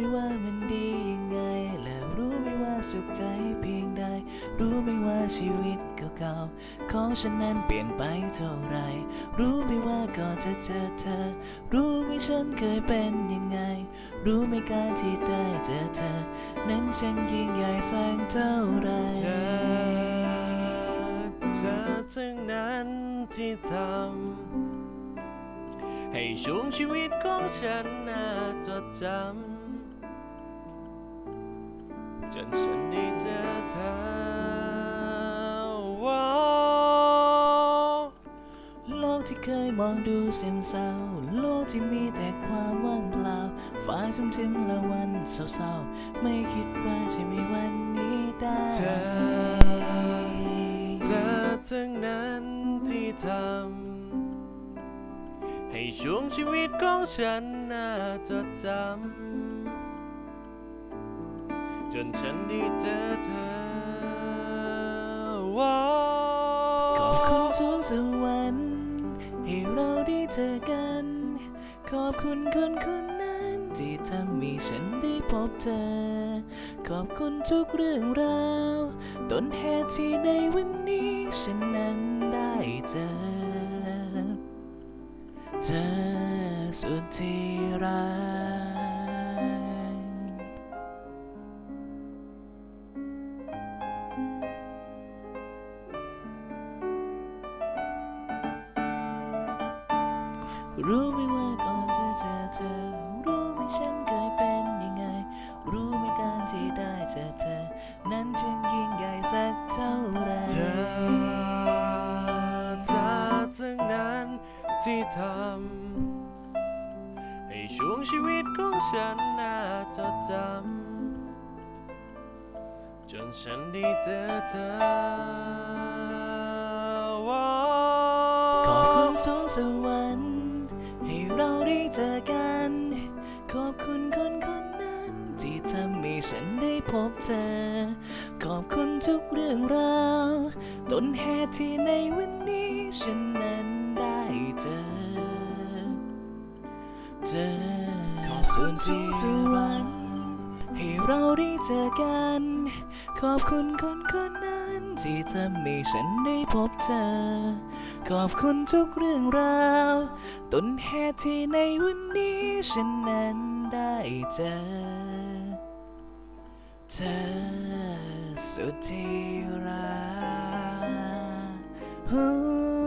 ไม่ว่ามันดียังไง และรู้ไม่ว่าสุขใจเพียงใด รู้ไม่ว่าชีวิตเก่าๆของฉันนั้นเปลี่ยนไปเท่าไร รู้ไม่ว่าก่อนจะเจอเธอ รู้ไหมฉันเคยเป็นยังไง รู้ไม่การที่ได้เจอเธอ นั้นฉันยิ่งใหญ่แสงเท่าไรเธอเธอจึงนั้นที่ทำให้ช่วงชีวิตของฉันน่าจดจำ จนฉันได้เจอเธอว้าวโลกที่เคยมองดูเศร้าเศร้า โลกที่มีแต่ความว่างเปล่าฟ้าชุ่มทิมและวันเศร้าๆ ไม่คิดว่าจะมีวันนี้ได้เธอเธอทั้งนั้นที่ทำให้ช่วงชีวิตของฉันน่าจดจำ จนฉันได้เจอเธอว้าขอบคุณสูงสวรรค์ให้เราได้เจอกัน ขอบคุณคนคนนั้นที่ทำให้ฉันได้พบเธอ ขอบคุณทุกเรื่องราวต้นเหตุที่ในวันนี้ฉันนั้นได้เจอ เธอสุดที่รัก รู้ไหมว่าก่อนจะเจอเธอ รู้ไหมฉันเคยเป็นยังไง รู้ไหมการที่ได้เจอเธอ นั้นจึงยิ่งใหญ่สักเท่าไหรเธอเธอทั้งนั้นที่ทำให้ช่วงชีวิตของฉันน่าจดจำจนฉันได้เจอเธอว้าวขอบคุณสูงสวรรค์ ให้เราได้เจอกัน ขอบคุณคนคนนั้น ที่ทำให้ฉันได้พบเธอ ขอบคุณทุกเรื่องราวต้นเหตุที่ในวันนี้ฉันนั้นได้เจอ เจอส่วนที่สวรรค์ให้ เราได้เจอกัน ขอบคุณคนคนนั้น ที่ทำให้ฉันได้พบเธอ ขอบคุณทุกเรื่องราวต้นเหตุที่ในวันนี้ฉันนั้นได้เจอ เธอสุดที่รัก